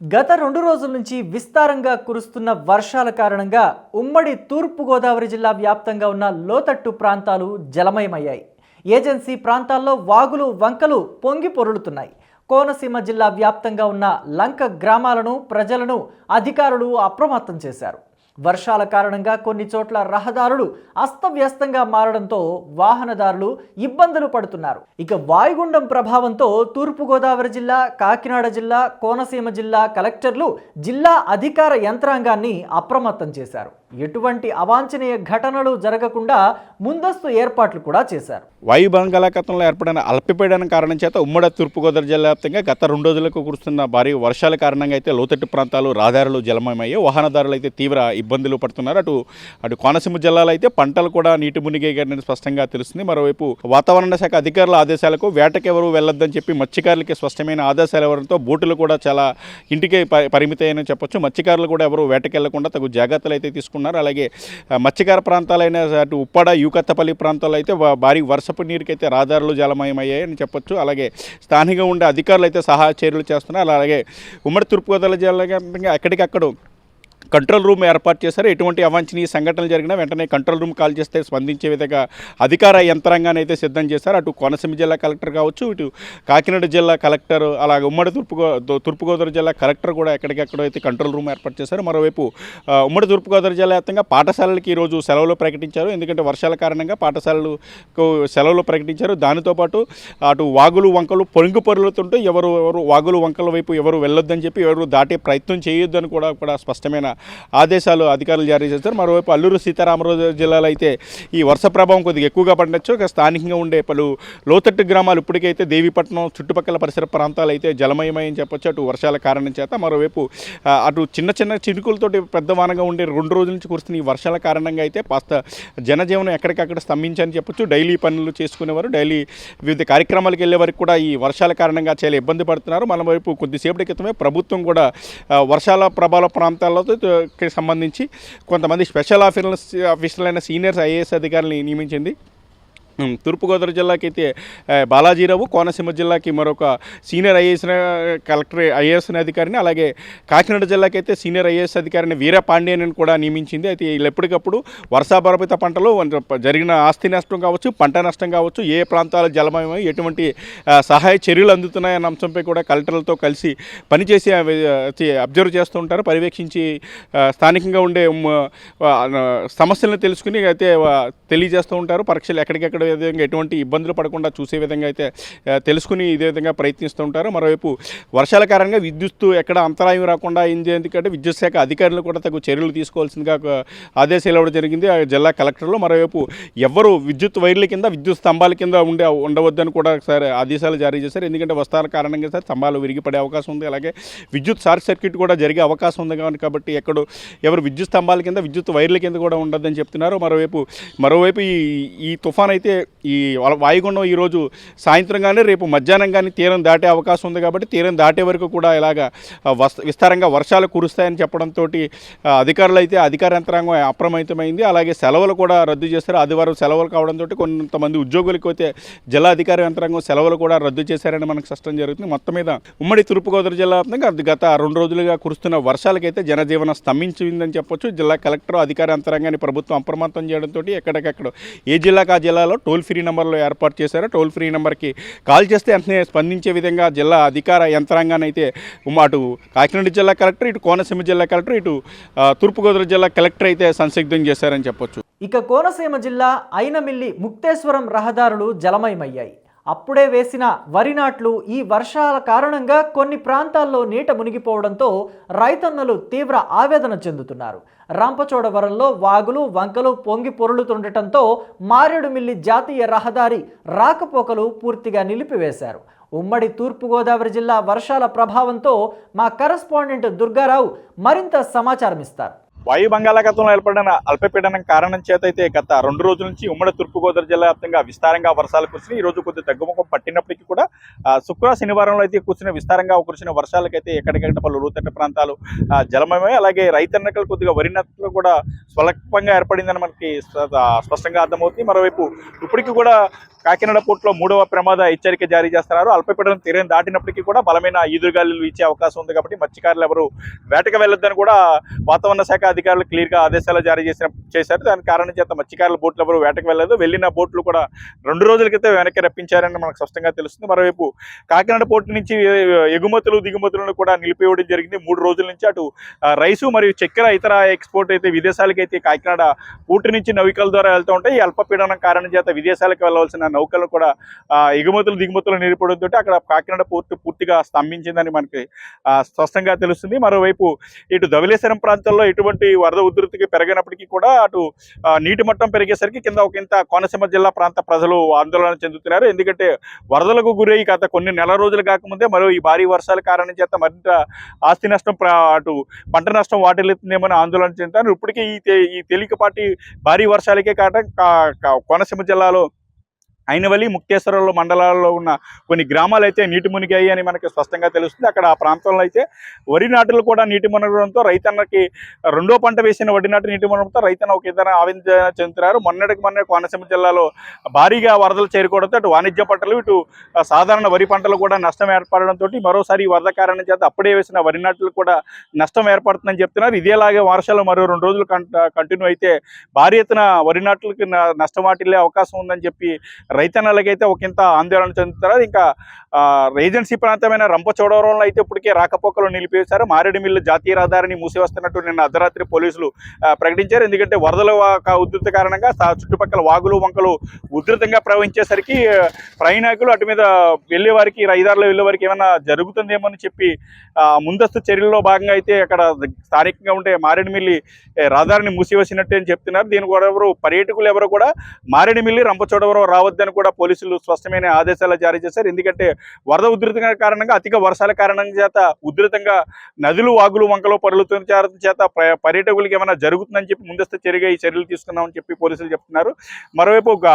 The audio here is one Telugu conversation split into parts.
గత రెండు రోజుల నుంచి విస్తారంగా కురుస్తున్న వర్షాల కారణంగా ఉమ్మడి తూర్పుగోదావరి జిల్లా వ్యాప్తంగా ఉన్న లోతట్టు ప్రాంతాలు జలమయమయ్యాయి. ఏజెన్సీ ప్రాంతాల్లో వాగులు వంకలు పొంగి పొరులుతున్నాయి. కోనసీమ జిల్లా వ్యాప్తంగా ఉన్న లంక గ్రామాలను ప్రజలను అధికారులు అప్రమత్తం చేశారు. వర్షాల కారణంగా కొన్ని చోట్ల రహదారులు అస్తవ్యస్తంగా మారడంతో వాహనదారులు ఇబ్బందులు పడుతున్నారు. ఇక వాయుగుండం ప్రభావంతో తూర్పుగోదావరి జిల్లా కాకినాడ జిల్లా కోనసీమ జిల్లా కలెక్టర్లు జిల్లా అధికార యంత్రాంగాన్ని అప్రమత్తం చేశారు. ఎటువంటి అవాంఛనీయ ఘటనలు జరగకుండా ముందస్తు ఏర్పాట్లు కూడా చేశారు. వాయు బంగాళాఖాతంలో ఏర్పడిన అల్పపీడన కారణం చేత ఉమ్మడి తూర్పుగోదావరి జిల్లా వ్యాప్తంగా గత రెండు రోజులకు కురుస్తున్న భారీ వర్షాల కారణంగా అయితే లోతట్టు ప్రాంతాలు రహదారులు జలమయమయ్యాయి. వాహనదారులు అయితే తీవ్ర ఇబ్బందులు పడుతున్నారు. అటు అటు కోనసీమ జిల్లాలో అయితే పంటలు కూడా నీటి మునిగేగారని స్పష్టంగా తెలుస్తుంది. మరోవైపు వాతావరణ శాఖ అధికారుల ఆదేశాలకు వేటకి ఎవరు వెళ్ళొద్దని చెప్పి మత్స్యకారులకి స్పష్టమైన ఆదేశాలు ఇవ్వడంతో బోటులు కూడా చాలా ఇంటికే ప- పరిమితమని చెప్పొచ్చు. మత్స్యకారులు కూడా ఎవరు వేటకెళ్ళకుండా తగు జాగ్రత్తలు అయితే తీసుకున్నారు. అలాగే మత్స్యకార ప్రాంతాలైన అటు ఉప్పాడ యూకత్తపల్లి ప్రాంతాల్లో అయితే భారీ వర్షపు నీరుకైతే రహదారులు జలమయమయ్యాయని చెప్పొచ్చు. అలాగే స్థానికంగా ఉండే అధికారులు అయితే సహాయ చర్యలు చేస్తున్నారు. అలాగే ఉమ్మడి తూర్పుగోదావరి జిల్లాగా వ్యాప్తంగా కంట్రోల్ రూమ్ ఏర్పాటు చేశారు. ఎటువంటి అవాంఛనీయ సంఘటనలు జరిగినా వెంటనే కంట్రోల్ రూమ్ కాల్ చేస్తే స్పందించే విధంగా అధికార యంత్రాంగాన్ని అయితే సిద్ధం చేశారు. అటు కోనసీమ జిల్లా కలెక్టర్ కావచ్చు ఇటు కాకినాడ జిల్లా కలెక్టర్ అలాగే ఉమ్మడి తూర్పుగో తూర్పుగోదావరి జిల్లా కలెక్టర్ కూడా ఎక్కడికెక్కడో అయితే కంట్రోల్ రూమ్ ఏర్పాటు చేశారు. మరోవైపు ఉమ్మడి తూర్పుగోదావరి జిల్లా వ్యాప్తంగా పాఠశాలలకి ఈరోజు సెలవులు ప్రకటించారు. ఎందుకంటే వర్షాల కారణంగా పాఠశాలలకు సెలవులు ప్రకటించారు. దానితో పాటు అటు వాగులు వంకలు పొంగు పొరులుతుంటే ఎవరు ఎవరు వాగులు వంకల వైపు ఎవరు వెళ్ళొద్దని చెప్పి ఎవరు దాటే ప్రయత్నం చేయొద్దని కూడా కూడా స్పష్టమైన ఆదేశాలు అధికారులు జారీ చేస్తారు మరోవైపు అల్లూరు సీతారామరాజు జిల్లాలో అయితే ఈ వర్ష ప్రభావం కొద్దిగా ఎక్కువగా పడవచ్చు. ఇక స్థానికంగా ఉండే పలు లోతట్టు గ్రామాలు ఇప్పటికైతే దేవీపట్నం చుట్టుపక్కల పరిసర ప్రాంతాలు అయితే జలమయమని చెప్పొచ్చు. అటు వర్షాల కారణం చేత మరోవైపు అటు చిన్న చిన్న చినుకులతోటి పెద్ద వానగా ఉండే రెండు రోజుల నుంచి కురుస్తున్న ఈ వర్షాల కారణంగా అయితే కాస్త జనజీవనం ఎక్కడికక్కడ స్తంభించని చెప్పొచ్చు. డైలీ పనులు చేసుకునేవారు. డైలీ వివిధ కార్యక్రమాలకు వెళ్ళే వరకు కూడా ఈ వర్షాల కారణంగా చాలా ఇబ్బంది పడుతున్నారు. మన వైపు కొద్దిసేపటి క్రితమే ప్రభుత్వం కూడా వర్షాల ప్రభావ ప్రాంతాలతో కి సంబంధించి కొంతమంది స్పెషల్ ఆఫీసర్లు ఆఫీసర్లైన సీనియర్స్ ఐఏఎస్ అధికారులని నియమించింది. తూర్పుగోదావరి జిల్లాకి అయితే బాలాజీరావు కోనసీమ జిల్లాకి మరొక సీనియర్ ఐఏఎస్ కలెక్టర్ ఐఏఎస్ అధికారిని అలాగే కాకినాడ జిల్లాకి అయితే సీనియర్ ఐఏఎస్ అధికారిని వీర పాండ్యన్ కూడా నియమించింది. అయితే వీళ్ళు ఎప్పటికప్పుడు వర్షాభారపిత పంటలు జరిగిన ఆస్తి నష్టం కావచ్చు పంట నష్టం కావచ్చు ఏ ప్రాంతాలు జలమయమై ఎటువంటి సహాయ చర్యలు అందుతున్నాయన్న అంశంపై కూడా కలెక్టర్లతో కలిసి పనిచేసి అబ్జర్వ్ చేస్తూ ఉంటారు. పర్యవేక్షించి స్థానికంగా ఉండే సమస్యలను తెలుసుకుని అయితే తెలియజేస్తూ ఉంటారు. పరీక్షలు ఎక్కడికెక్కడ విధంగా ఎటువంటి ఇబ్బందులు పడకుండా చూసే విధంగా అయితే తెలుసుకుని ఇదే విధంగా ప్రయత్నిస్తూ ఉంటారు. మరోవైపు వర్షాల కారణంగా విద్యుత్తు ఎక్కడ అంతరాయం రాకుండా అయింది ఎందుకంటే విద్యుత్ శాఖ అధికారులు కూడా తగు చర్యలు తీసుకోవాల్సిందిగా ఆదేశాలు ఇవ్వడం జరిగింది. ఆ జిల్లా కలెక్టర్లు మరోవైపు ఎవరు విద్యుత్ వైర్ల కింద విద్యుత్ స్తంభాల కింద ఉండే ఉండవద్దని కూడా సార్ ఆదేశాలు జారీ చేశారు. ఎందుకంటే వస్తాల కారణంగా సార్ స్తంభాలు విరిగిపడే అవకాశం ఉంది. అలాగే విద్యుత్ షార్ట్ సర్క్యూట్ కూడా జరిగే అవకాశం ఉంది కాబట్టి కాబట్టి ఎక్కడో ఎవరు విద్యుత్ స్తంభాల కింద విద్యుత్ వైర్ల కింద కూడా ఉండదని చెప్తున్నారు. మరోవైపు మరోవైపు ఈ ఈ తుఫాన్ అయితే ఈ వాయుగుండం ఈరోజు సాయంత్రం కానీ రేపు మధ్యాహ్నం కానీ తీరం దాటే అవకాశం ఉంది కాబట్టి తీరం దాటే వరకు కూడా ఇలాగా విస్తారంగా వర్షాలు కురుస్తాయని చెప్పడంతో అధికారులు అయితే అధికార యంత్రాంగం అప్రమత్తమైంది. అలాగే సెలవులు కూడా రద్దు చేస్తారు ఆదివారం సెలవులు కావడంతో కొంతమంది ఉద్యోగులకు అయితే జిల్లా అధికార యంత్రాంగం సెలవులు కూడా రద్దు చేశారని మనకు స్పష్టం జరుగుతుంది. మొత్తం మీద ఉమ్మడి తూర్పుగోదావరి జిల్లా గత రెండు రోజులుగా కురుస్తున్న వర్షాలకైతే జనజీవనం స్తంభించిందని చెప్పొచ్చు. జిల్లా కలెక్టర్ అధికార యంత్రాంగాన్ని ప్రభుత్వం అప్రమత్తం చేయడంతో ఎక్కడికక్కడ ఏ జిల్లాకు ఆ జిల్లాలో టోల్ ఫ్రీ నెంబర్లు ఏర్పాటు చేశారు. టోల్ ఫ్రీ నెంబర్కి కాల్ చేస్తే వెంటనే స్పందించే విధంగా జిల్లా అధికార యంత్రాంగాన్ని అయితే అటు కాకినాడ జిల్లా కలెక్టర్ ఇటు కోనసీమ జిల్లా కలెక్టర్ ఇటు తూర్పుగోదావరి జిల్లా కలెక్టర్ అయితే సంసిగ్ధం చేశారని చెప్పొచ్చు. ఇక కోనసీమ జిల్లా అయినమిల్లి ముక్తేశ్వరం రహదారులు జలమయమయ్యాయి. అప్పుడే వేసిన వరి నాట్లు ఈ వర్షాల కారణంగా కొన్ని ప్రాంతాల్లో నీట మునిగిపోవడంతో రైతన్నలు తీవ్ర ఆవేదన చెందుతున్నారు. రాంపచోడవరంలో వాగులు వంకలు పొంగి పొరులుతుండటంతో మారేడుమిల్లి జాతీయ రహదారి రాకపోకలు పూర్తిగా నిలిపివేశారు. ఉమ్మడి తూర్పుగోదావరి జిల్లా వర్షాల ప్రభావంతో మా కరస్పాండెంట్ దుర్గారావు మరింత సమాచారం ఇస్తారు వాయు బంగాళాఖాతంలో ఏర్పడిన అల్పపీడనం కారణం చేత అయితే గత రెండు రోజుల నుంచి ఉమ్మడి తూర్పుగోదావరి జిల్లా వ్యాప్తంగా విస్తారంగా వర్షాలు కురిసినాయి. ఈ రోజు కొద్ది తగ్గుముఖం పట్టినప్పటికీ కూడా శుక్ర శనివారంలో అయితే కురిసిన విస్తారంగా కురిసిన వర్షాలకైతే ఎక్కడికెక్కడ పలు లోతట్టు ప్రాంతాలు జలమయమే అలాగే రైతన్నకలు కొద్దిగా వరి నట్లు కూడా స్వల్పంగా ఏర్పడిందని మనకి స్పష్టంగా అర్థమవుతుంది. మరోవైపు ఇప్పటికీ కూడా కాకినాడ పోర్టులో మూడవ ప్రమాద హెచ్చరిక జారీ చేస్తున్నారు. అల్పపీడనం తీరం దాటినప్పటికీ కూడా బలమైన ఈదురుగాలులు ఇచ్చే అవకాశం ఉంది కాబట్టి మత్స్యకారులు ఎవరు వేటకు వెళ్ళొద్దని కూడా వాతావరణ శాఖ అధికారులు క్లియర్గా ఆదేశాలు జారీ చేసిన చేశారు. దాని కారణం చేత మత్స్యకారుల బోట్లు ఎవరు వేటకు వెళ్ళదు వెళ్ళిన బోట్లు కూడా రెండు రోజుల క్రితం వెనక్కి రప్పించారని మనకు స్పష్టంగా తెలుస్తుంది. మరోవైపు కాకినాడ పోర్టు నుంచి ఎగుమతులు దిగుమతులను కూడా నిలిపివేయడం జరిగింది. మూడు రోజుల నుంచి అటు రైసు మరియు చక్కెర ఇతర ఎక్స్పోర్ట్ అయితే విదేశాలకు అయితే కాకినాడ పోర్టు నుంచి నౌకల ద్వారా వెళ్తూ ఉంటాయి. ఈ అల్పపీడనం కారణం చేత విదేశాలకు వెళ్ళవలసిన నౌకలు కూడా ఎగుమతులు దిగుమతులు నిలిపడంతో అక్కడ కాకినాడ పోర్టు పూర్తిగా స్తంభించిందని మనకి స్పష్టంగా తెలుస్తుంది. మరోవైపు ఇటు ధవలేశ్వరం ప్రాంతంలో ఎటువంటి వరద ఉధృతికి పెరిగినప్పటికీ కూడా అటు నీటి మట్టం పెరిగేసరికి కింద ఒక ఇంత కోనసీమ జిల్లా ప్రాంత ప్రజలు ఆందోళన చెందుతున్నారు. ఎందుకంటే వరదలకు గురై గత కొన్ని నెల రోజులు కాకముందే మరో ఈ భారీ వర్షాల కారణం చేత మరింత ఆస్తి నష్టం అటు పంట నష్టం వాటిల్లుతుందేమని ఆందోళన చెందుతారు ఇప్పటికే ఈ ఈ తేలికపాటి భారీ వర్షాలకే కాక కా- కోనసీమ జిల్లాలో అయినవల్లి ముక్తేశ్వరంలో మండలాల్లో ఉన్న కొన్ని గ్రామాలు అయితే నీటి మునిగాయి అని మనకి స్పష్టంగా తెలుస్తుంది. అక్కడ ఆ ప్రాంతంలో అయితే వరి నాటులు కూడా నీటి మునగడంతో రైతన్నకి రెండో పంట వేసిన వరి నాటు నీటి మునగడంతో రైతన్న ఒక ఇద్దరు ఆవేదన చెందుతున్నారు. మొన్నటికి మొన్న కోనసీమ జిల్లాలో భారీగా వరదలు చేరుకోవడంతో అటు వాణిజ్య పంటలు ఇటు సాధారణ వరి పంటలు కూడా నష్టం ఏర్పడడంతో మరోసారి ఈ వరద కారణం చేత అప్పుడే వేసిన వరి నాట్లు కూడా నష్టం ఏర్పడుతుందని చెప్తున్నారు. ఇదేలాగే వర్షాలు మరో రెండు రోజులు కంటిన్యూ అయితే భారీ ఎత్తున వరి నాట్లకి న- నష్టం వాటిల్లే అవకాశం ఉందని చెప్పి రైతన్నలకైతే ఒకంత ఆందోళన చెందుతారు ఇంకా రేజెన్సీ ఏజెన్సీ ప్రాంతమైన రంపచోడవరంలో అయితే ఇప్పటికే రాకపోకలు నిలిపేశారు మారేడుమిల్లి జాతీయ రహదారిని మూసివేస్తున్నట్టు నిన్న అర్ధరాత్రి పోలీసులు ప్రకటించారు. ఎందుకంటే వరదల వా- ఉధృతి కారణంగా చుట్టుపక్కల వాగులు వంకలు ఉధృతంగా ప్రవహించేసరికి ప్రయాణికులు అటు మీద వెళ్ళేవారికి రైదారులు వెళ్ళే వారికి ఏమైనా జరుగుతుందేమో అని చెప్పి ముందస్తు చర్యల్లో భాగంగా అయితే అక్కడ స్థానికంగా ఉండే మారేడుమిల్లి రహదారిని మూసివేసినట్టు అని చెప్తున్నారు. దీని కూడా ఎవరు పర్యాటకులు ఎవరు కూడా మారేడుమిల్లి రంపచోడవరం రావద్దని కూడా పోలీసులు స్పష్టమైన ఆదేశాలు జారీ చేశారు. ఎందుకంటే వరద ఉధృతి కారణంగా అధిక వర్షాల కారణం చేత ఉధృతంగా నదులు వాగులు వంకలు పరులుతున్న చేత ప- ఏమైనా జరుగుతుందని చెప్పి ముందస్తు చర్యగా ఈ చర్యలు తీసుకున్నామని చెప్పి పోలీసులు చెప్తున్నారు. మరోవైపు ఒక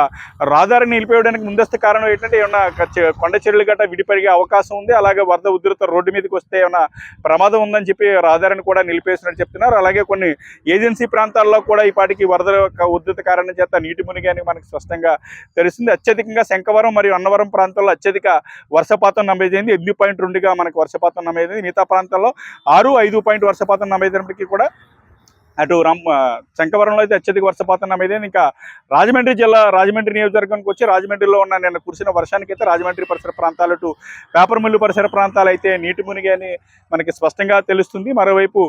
నిలిపేయడానికి ముందస్తు కారణం ఏంటంటే ఏమన్నా కొండ చర్యలు గట్రా విడిపరిగే అవకాశం ఉంది. అలాగే వరద ఉధృత రోడ్డు మీదకి వస్తే ఏమైనా ప్రమాదం ఉందని చెప్పి రహదారిని కూడా నిలిపేసినట్టు చెప్తున్నారు. అలాగే కొన్ని ఏజెన్సీ ప్రాంతాల్లో కూడా ఈ పాటికి వరద ఉధృత కారణం చేత నీటి మునిగి అని మనకు స్పష్టంగా తెలిసింది అత్యధికంగా శంకవరం మరియు అన్నవరం ప్రాంతాల్లో అత్యధిక వర్షపాతం నమోదైంది. ఎనిమిది పాయింట్ రెండుగా మనకు వర్షపాతం నమోదైంది. మిగతా ప్రాంతాల్లో ఆరు ఐదు పాయింట్ వర్షపాతం నమోదైనప్పటికీ కూడా అటు రం ఆ, శంకవరంలో అయితే అత్యధిక వర్షపాతం నమోదైంది. ఇంకా రాజమండ్రి జిల్లా రాజమండ్రి నియోజకవర్గానికి వచ్చి రాజమండ్రిలో ఉన్న నిన్న కురిసిన వర్షానికి అయితే రాజమండ్రి పరిసర ప్రాంతాలు అటు పేపర్ మిల్లు పరిసర ప్రాంతాలు అయితే నీటి మునిగి అని మనకి స్పష్టంగా తెలుస్తుంది. మరోవైపు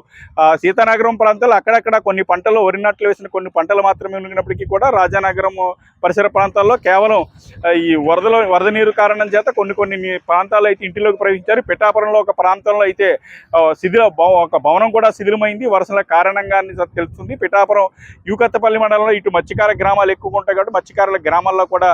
సీతానగరం ప్రాంతాలు అక్కడక్కడ కొన్ని పంటలు వరినట్లు వేసిన కొన్ని పంటలు మాత్రమే మునిగినప్పటికీ కూడా రాజానగరం పరిసర ప్రాంతాల్లో కేవలం ఈ వరదలో వరద నీరు కారణం చేత కొన్ని కొన్ని మీ ప్రాంతాలు అయితే ఇంటిలోకి ప్రవేశించారు పిఠాపురంలో ఒక ప్రాంతంలో అయితే శిథిల భవ- ఒక భవనం కూడా శిథిలమైంది. వరసల కారణంగా తెలుస్తుంది. పిఠాపురం యూకత్తపల్లి మండలంలో ఇటు మత్స్యకార గ్రామాలు ఎక్కువగా ఉంటాయి కాబట్టి మత్స్యకారుల గ్రామాల్లో కూడా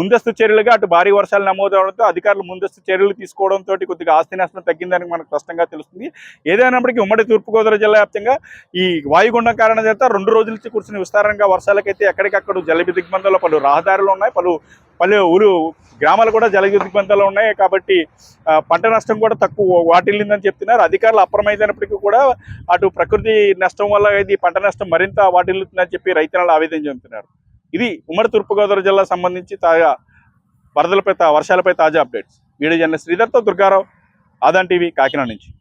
ముందస్తు చర్యలుగా అటు భారీ వర్షాలు నమోదవడంతో అధికారులు ముందస్తు చర్యలు తీసుకోవడంతో కొద్దిగా ఆస్తి నష్టం తగ్గిందని మనకు స్పష్టంగా తెలుస్తుంది. ఏదైనప్పటికీ ఉమ్మడి తూర్పుగోదావరి జిల్లా వ్యాప్తంగా ఈ వాయుగుండం కారణం చేత రెండు రోజుల నుంచి కూర్చుని విస్తారంగా వర్షాలకైతే ఎక్కడికక్కడ జలబి దిగ్బంధంలో పలు రహదారులు ఉన్నాయి. పలు పలు ఊరు గ్రామాలు కూడా జల దిగ్బంధాలు ఉన్నాయి. కాబట్టి పంట నష్టం కూడా తక్కువ వాటిల్లిందని చెప్తున్నారు. అధికారులు అప్రమైనప్పటికీ కూడా అటు ప్రకృతి నష్టం వల్ల ఇది పంట నష్టం మరింత వాటిల్లుతుందని చెప్పి రైతులు ఆవేదన చెందుతున్నారు. ఇది ఉమ్మడి తూర్పుగోదావరి జిల్లా సంబంధించి తాజా వరదలపై తా- వర్షాలపై తాజా అప్డేట్స్. వీడియో జర్నలిస్ట్ శ్రీధర్తో దుర్గారావు ఆదాన్ టీవీ కాకినాడ నుంచి.